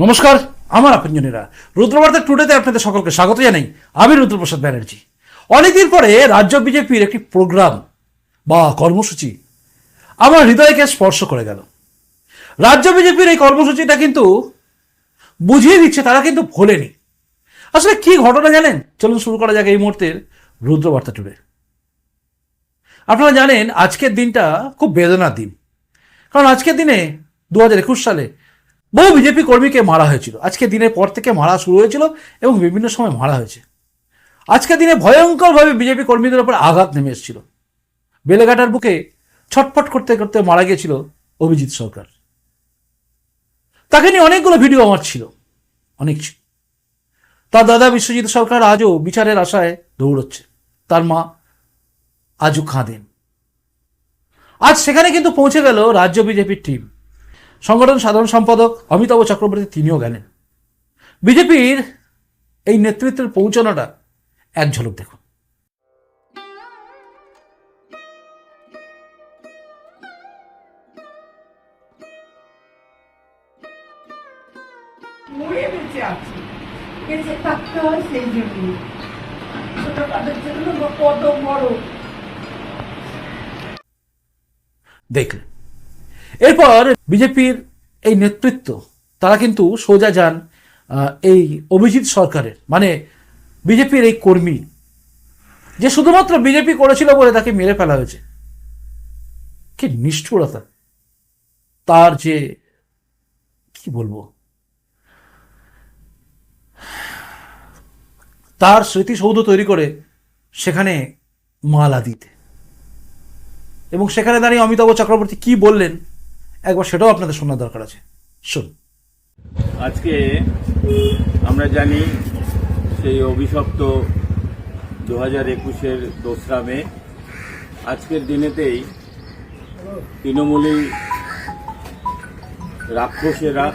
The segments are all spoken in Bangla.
নমস্কার, আমার আপনজনেরা। রুদ্রবার্তা টুডেতে আপনাদের সকলকে স্বাগত জানাই। আমি রুদ্রপ্রসাদ ব্যানার্জি। অনেকদিন পরে রাজ্য বিজেপির একটি প্রোগ্রাম বা কর্মসূচি আমার হৃদয়কে স্পর্শ করে গেল। রাজ্য বিজেপির এই কর্মসূচিটা কিন্তু বুঝিয়ে দিচ্ছে তারা কিন্তু ভোলেনি। আসলে কি ঘটনা জানেন? চলুন শুরু করা যাক এই মুহূর্তের রুদ্রবার্তা টুডে। আপনারা জানেন, আজকের দিনটা খুব বেদনার দিন। কারণ আজকের দিনে দু সালে বহু বিজেপি কর্মীকে মারা হয়েছিল। আজকে দিনের পর থেকে মারা শুরু হয়েছিল এবং বিভিন্ন সময় মারা হয়েছে। আজকের দিনে ভয়ঙ্করভাবে বিজেপি কর্মীদের উপর আঘাত নেমে এসেছিল। বেলেঘাটার বুকে ছটফট করতে করতে মারা গিয়েছিল অভিজিৎ সরকার। তাকে নিয়ে অনেকগুলো ভিডিও আমার ছিল। অনেক ছিল। তার দাদা বিশ্বজিৎ সরকার আজও বিচারের আশায় দৌড়চ্ছে। তার মা আজও কাঁদেন। আজ সেখানে কিন্তু পৌঁছে গেল রাজ্য বিজেপির টিম। সংগঠন সাধারণ সম্পাদক অমিতাভ চক্রবর্তী তিনিও গেলেন। বিজেপির এই নেতৃত্বের পৌঁছানোটা এক ঝলক দেখুন। বেঁচে থাকতে হয় সেই জন্য ছোটখাটোর জন্য কত বড়? দেখলেন। এরপর বিজেপির এই নেতৃত্ব, তারা কিন্তু সোজা যান এই অভিজিৎ সরকারের মানে বিজেপির এই কর্মী, যে শুধুমাত্র বিজেপি করেছিল বলে তাকে মেরে ফেলা হয়েছে। কি নিষ্ঠুরতা। তার যে, কি বলব? তার স্মৃতিসৌধ তৈরি করে সেখানে মালা দিতে। এবং সেখানে দাঁড়িয়ে অমিতাভ চক্রবর্তী কি বললেন একবার সেটাও আপনাদের শোনার দরকার আছে। শুন আজকে আমরা জানি সেই অভিশপ্ত দু হাজার একুশের দোসরা মে, আজকের দিনেতেই তৃণমূলী রাক্ষসেরা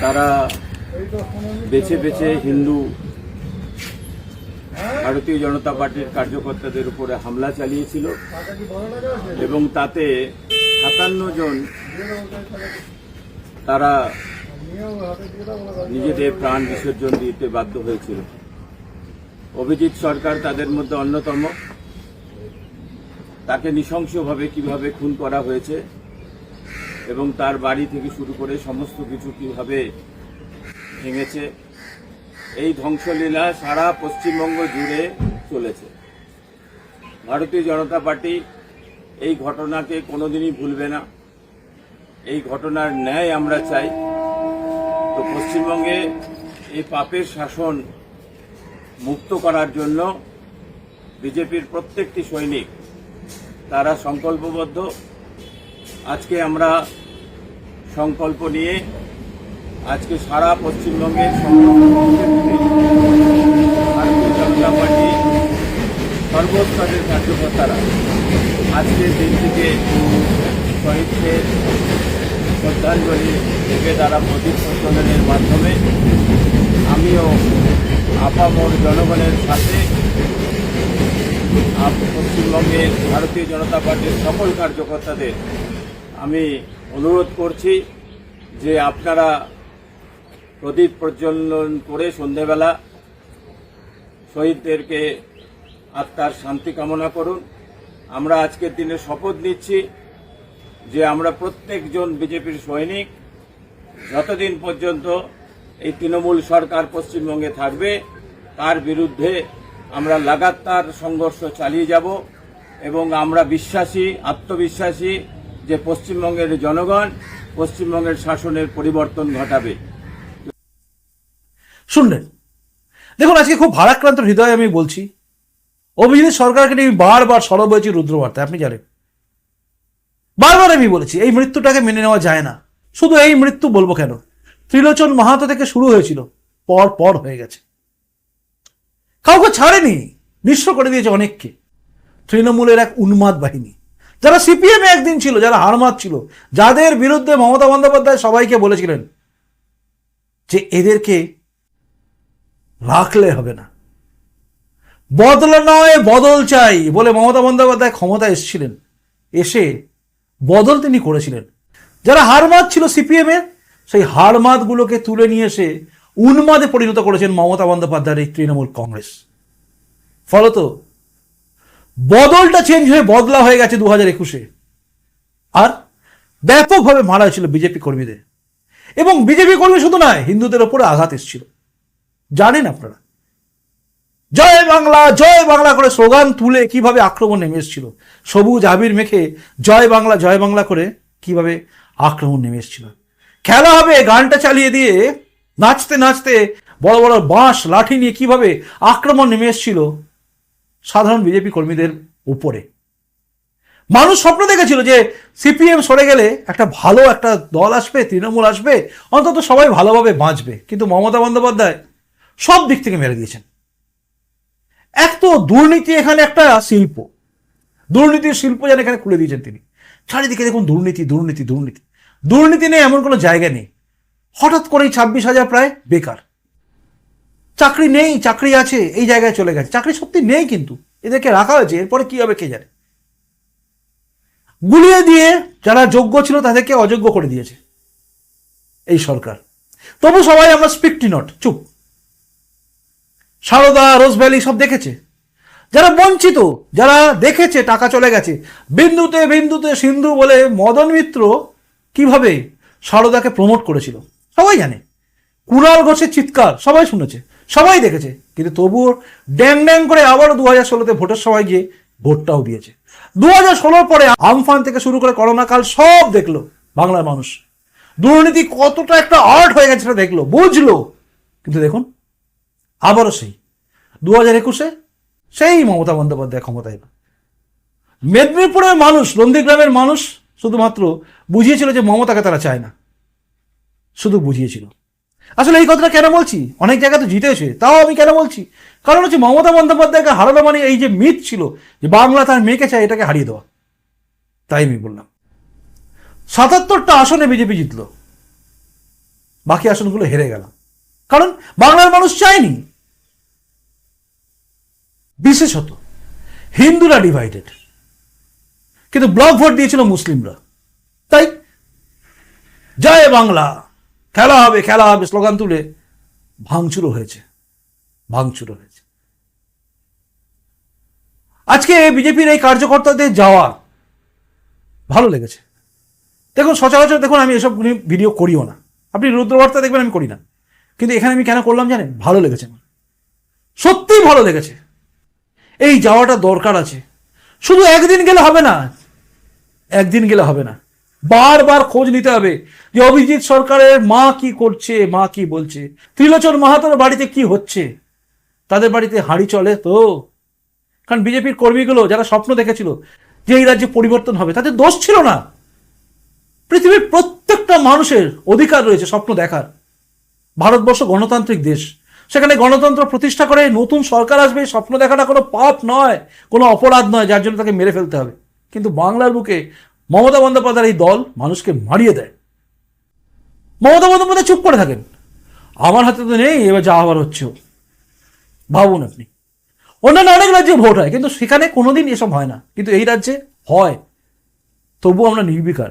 তারা বেছে বেছে হিন্দু ভারতীয় জনতা পার্টির কার্যকর্তাদের উপরে হামলা চালিয়েছিল এবং তাতে সাতান্ন জন তারা নিজেদের প্রাণ বিসর্জন দিতে বাধ্য হয়েছিল। অভিজিৎ সরকার তাদের মধ্যে অন্যতম। তাকে নৃশংসভাবে কীভাবে খুন করা হয়েছে এবং তার বাড়ি থেকে শুরু করে সমস্ত কিছু কীভাবে ভেঙেছে এই ধ্বংসলীলা সারা পশ্চিমবঙ্গ জুড়ে চলেছে। ভারতীয় জনতা পার্টি এই ঘটনাকে কোনোদিনই ভুলবে না। এই ঘটনার ন্যায় আমরা চাই। তো পশ্চিমবঙ্গে এই পাপের শাসন মুক্ত করার জন্য বিজেপির প্রত্যেকটি সৈনিক তারা সংকল্পবদ্ধ। আজকে আমরা সংকল্প নিয়ে আজকে সারা পশ্চিমবঙ্গের ভারতীয় জনতা পার্টি সর্বস্তরের কার্যকর্তারা আজকের দিনটিকে শহীদদের শ্রদ্ধাঞ্জলি থেকে তারা প্রদীপ প্রজ্বলনের মাধ্যমে আমিও আপামোর জনগণের সাথে পশ্চিমবঙ্গের ভারতীয় জনতা পার্টির সকল কার্যকর্তাদের আমি অনুরোধ করছি যে আপনারা প্রদীপ প্রজ্বলন করে সন্ধেবেলা শহীদদেরকে আত্মার শান্তি কামনা করুন। আমরা আজকের দিনে শপথ নিচ্ছি যে আমরা প্রত্যেকজন বিজেপির সৈনিক যতদিন পর্যন্ত এই তৃণমূল সরকার পশ্চিমবঙ্গে থাকবে, তার বিরুদ্ধে আমরা লাগাতার সংঘর্ষ চালিয়ে যাব এবং আমরা বিশ্বাসী, আত্মবিশ্বাসী যে পশ্চিমবঙ্গের জনগণ পশ্চিমবঙ্গের শাসনের পরিবর্তন ঘটাবে। শুনলেন। দেখুন, আজকে খুব ভারাক্রান্ত হৃদয়ে আমি বলছি, অভিজিৎ সরকারকে নিয়ে আমি বারবার সরব হয়েছি রুদ্রবার্তায়, আপনি জানেন। বারবার আমি বলেছি, এই মৃত্যুটাকে মেনে নেওয়া যায় না। শুধু এই মৃত্যু বলব কেন? ত্রিলোচন মাহাতো থেকে শুরু হয়েছিল, পর পর হয়ে গেছে। কাউকে ছাড়েনি, নিঃস্ব করে দিয়েছে অনেককে। তৃণমূলের এক উন্মাদ বাহিনী। যারা সিপিএম একদিন ছিল, যারা হারমাত ছিল, যাদের বিরুদ্ধে মমতা বন্দ্যোপাধ্যায় সবাইকে বলেছিলেন যে এদেরকে রাখলে হবে না। বদল নয়, বদল চাই বলে মমতা বন্দ্যোপাধ্যায় ক্ষমতা এসেছিলেন। এসে বদল তিনি করেছিলেন। যারা হারমাদ ছিল সিপিএম এর সেই হারমাদগুলোকে তুলে নিয়ে এসে উন্মাদে পরিণত করেছেন মমতা বন্দ্যোপাধ্যায়ের এই তৃণমূল কংগ্রেস। ফলত বদলটা চেঞ্জ হয়ে বদলা হয়ে গেছে দু হাজার একুশে। আর ব্যাপকভাবে মারা হয়েছিল বিজেপি কর্মীদের। এবং বিজেপি কর্মী শুধু নয়, হিন্দুদের ওপরে আঘাত এসেছিল। জানেন আপনারা? জয় বাংলা জয় বাংলা করে স্লোগান তুলে কীভাবে আক্রমণ নেমে এসেছিল? সবুজ আবির মেখে জয় বাংলা জয় বাংলা করে কীভাবে আক্রমণ নেমে এসেছিল? খেলা হবে, গানটা চালিয়ে দিয়ে নাচতে নাচতে বড় বড় বাঁশ, লাঠি নিয়ে কীভাবে আক্রমণ নেমে এসেছিল সাধারণ বিজেপি কর্মীদের উপরে। মানুষ স্বপ্ন দেখেছিল যে সিপিএম সরে গেলে একটা ভালো একটা দল আসবে, তৃণমূল আসবে, অন্তত সবাই ভালোভাবে বাঁচবে। কিন্তু মমতা বন্দ্যোপাধ্যায় সব দিক থেকে মেরে দিয়েছেন। এক তো দুর্নীতি এখানে একটা শিল্প। দুর্নীতির শিল্প যেন এখানে খুলে দিয়েছেন তিনি। চারিদিকে দেখুন দুর্নীতি দুর্নীতি দুর্নীতি। দুর্নীতি নেই এমন কোনো জায়গা নেই। হঠাৎ করেই ছাব্বিশ হাজার প্রায় বেকার। চাকরি নেই, চাকরি আছে, এই জায়গায় চলে গেছে। চাকরি সত্যি নেই কিন্তু। এদেরকে রাখা হয়েছে, এরপরে কি হবে কে জানে? গুলিয়ে দিয়ে যারা যোগ্য ছিল তাদেরকে অযোগ্য করে দিয়েছে এই সরকার। তবু সবাই আমরা স্পিকটি নট চুপ। সারদা, রোজ ভ্যালি সব দেখেছে? যারা বঞ্চিত, যারা দেখেছে টাকা চলে গেছে, বিন্দুতে বিন্দুতে সিন্ধু বলে মদন মিত্র কীভাবে সারদাকে প্রমোট করেছিল? সবাই জানে। কুণাল ঘোষের চিৎকার সবাই শুনেছে, সবাই দেখেছে। কিন্তু তবুও ড্যাং ড্যাং করে আবারও দু হাজার ষোলোতে ভোটের সময় গিয়ে ভোটটাও দিয়েছে। দু হাজার ষোলোর পরে আমফান থেকে শুরু করে করোনা কাল সব দেখল বাংলার মানুষ। দুর্নীতি কতটা একটা আর্ট হয়ে গেছে সেটা দেখল, বুঝলো। কিন্তু দেখুন আবারও সেই। দু হাজার একুশে সেই মমতা বন্দ্যোপাধ্যায় ক্ষমতায় মেদিনীপুরের মানুষ, নন্দীগ্রামের মানুষ শুধুমাত্র বুঝিয়েছিল যে মমতাকে তারা চায় না। শুধু বুঝিয়েছিল। আসলে এই কথাটা কেন বলছি? অনেক জায়গায় তো জিতেছে, তাও আমি কেন বলছি? কারণ হচ্ছে মমতা বন্দ্যোপাধ্যায়কে হারানো মানে এই যে মিথ ছিল যে বাংলা তার মেয়েকে চায় এটাকে হারিয়ে দেওয়া। তাই আমি বললাম। সাতাত্তরটা আসনে বিজেপি জিতলো। বাকি আসনগুলো হেরে গেল কারণ বাংলার মানুষ চায়নি। বিশেষত হিন্দুরা ডিভাইডেড কিন্তু ব্লক ভোট দিয়েছিল মুসলিমরা। তাই জয় বাংলা, খেলা হবে খেলা হবে স্লোগান তুলে ভাঙচুরও হয়েছে ভাঙচুরও হয়েছে। আজকে বিজেপির এই কার্যকর্তাদের যাওয়া ভালো লেগেছে। দেখুন, সচরাচর দেখুন, আমি এসব ভিডিও করিও না। আপনি রুদ্রবার্তা দেখবেন, আমি করি না। কিন্তু এখানে আমি কেন করলাম জানেন? ভালো লেগেছে। আমার সত্যিই ভালো লেগেছে। এই যাওয়াটা দরকার আছে। শুধু একদিন গেলে হবে না। একদিন গেলে হবে না। বারবার খোঁজ নিতে হবে যে অভিজিৎ সরকারের মা কি করছে, মা কি বলছে। ত্রিলোচন মাহাতোর বাড়িতে কি হচ্ছে? তাদের বাড়িতে হাঁড়ি চলে তো? কারণ বিজেপির কর্মীগুলো যারা স্বপ্ন দেখেছিল যে এই রাজ্যে পরিবর্তন হবে, তাদের দোষ ছিল না। পৃথিবীর প্রত্যেকটা মানুষের অধিকার রয়েছে স্বপ্ন দেখার। ভারতবর্ষ গণতান্ত্রিক দেশ। সেখানে গণতন্ত্র প্রতিষ্ঠা করে নতুন সরকার আসবে স্বপ্ন দেখাটা কোনো পাপ নয়, কোনো অপরাধ নয়, যার জন্য তাকে মেরে ফেলতে হবে। কিন্তু বাংলার বুকে মমতা বন্দ্যোপাধ্যায়ের এই দল মানুষকে মারিয়ে দেয়। মমতা বন্দ্যোপাধ্যায় চুপ করে থাকেন। আমার হাতে তো নেই, এবার যা আবার হচ্ছেও ভাবুন আপনি। অন্যান্য অনেক রাজ্যে ভোট হয়, কিন্তু সেখানে কোনোদিন এসব হয় না। কিন্তু এই রাজ্যে হয়। তবু আমরা নির্বিকার।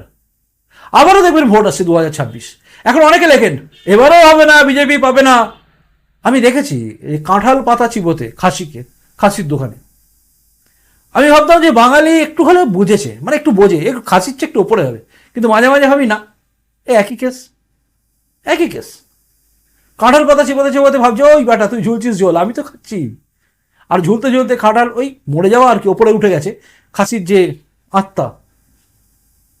আবারও দেখবেন ভোট আসছে দু হাজার ছাব্বিশ। এখন অনেকে লেখেন, এবারও হবে না, বিজেপি পাবে না। আমি দেখেছি এই কাঁঠাল পাতা চিবোতে খাসিকে, খাসির দোকানে। আমি ভাবতাম যে বাঙালি একটু হলেও বুঝেছে মানে একটু বোঝে, একটু খাসির চেয়ে একটু ওপরে হবে। কিন্তু মাঝে মাঝে ভাবি, না, এ একই কেস একই কেস। কাঁঠাল পাতা চিবোতে চিবোতে ভাবছে, ওই বাটা, তুই ঝুলছিস ঝোল, আমি তো খাচ্ছি। আর ঝুলতে ঝুলতে কাঁঠাল ওই মরে যাওয়া আর কি, ওপরে উঠে গেছে, খাসির যে আত্মা,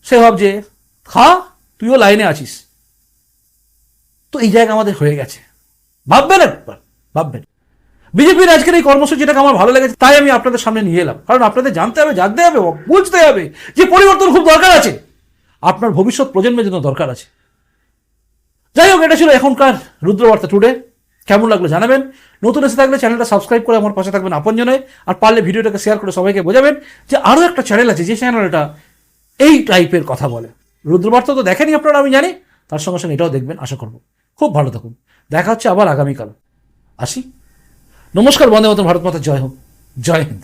সে ভাবছে, খা, তুইও লাইনে আছিস। তো এই জায়গা আমাদের হয়ে গেছে। ভাববেন একবার ভাববেন। বিজেপির আজকের এই কর্মসূচিটাকে আমার ভালো লেগেছে, তাই আমি আপনাদের সামনে নিয়ে এলাম। কারণ আপনাদের জানতে হবে জানতে হবে, বুঝতে হবে যে পরিবর্তন খুব দরকার আছে। আপনার ভবিষ্যৎ প্রজন্মের জন্য দরকার আছে। যাই হোক, এটা ছিল এখনকার রুদ্রবার্তা টুডে। কেমন লাগল জানাবেন। নতুন এসে থাকলে চ্যানেলটা সাবস্ক্রাইব করে আমার পাশে থাকবেন আপনজনে। আর পারলে ভিডিওটাকে শেয়ার করে সবাইকে বোঝাবেন যে আরও একটা চ্যানেল আছে, যে চ্যানেলটা এই টাইপের কথা বলে। রুদ্রবার্তা তো দেখেনি আপনারা, আমি জানি। তার সঙ্গে সঙ্গে এটাও দেখবেন, আশা করব। খুব ভালো থাকুন। দেখা হচ্ছে আবার আগামীকাল। আসি। নমস্কার, বন্দে মতন ভারত মাতা জয় হোক। জয় হিন্দ।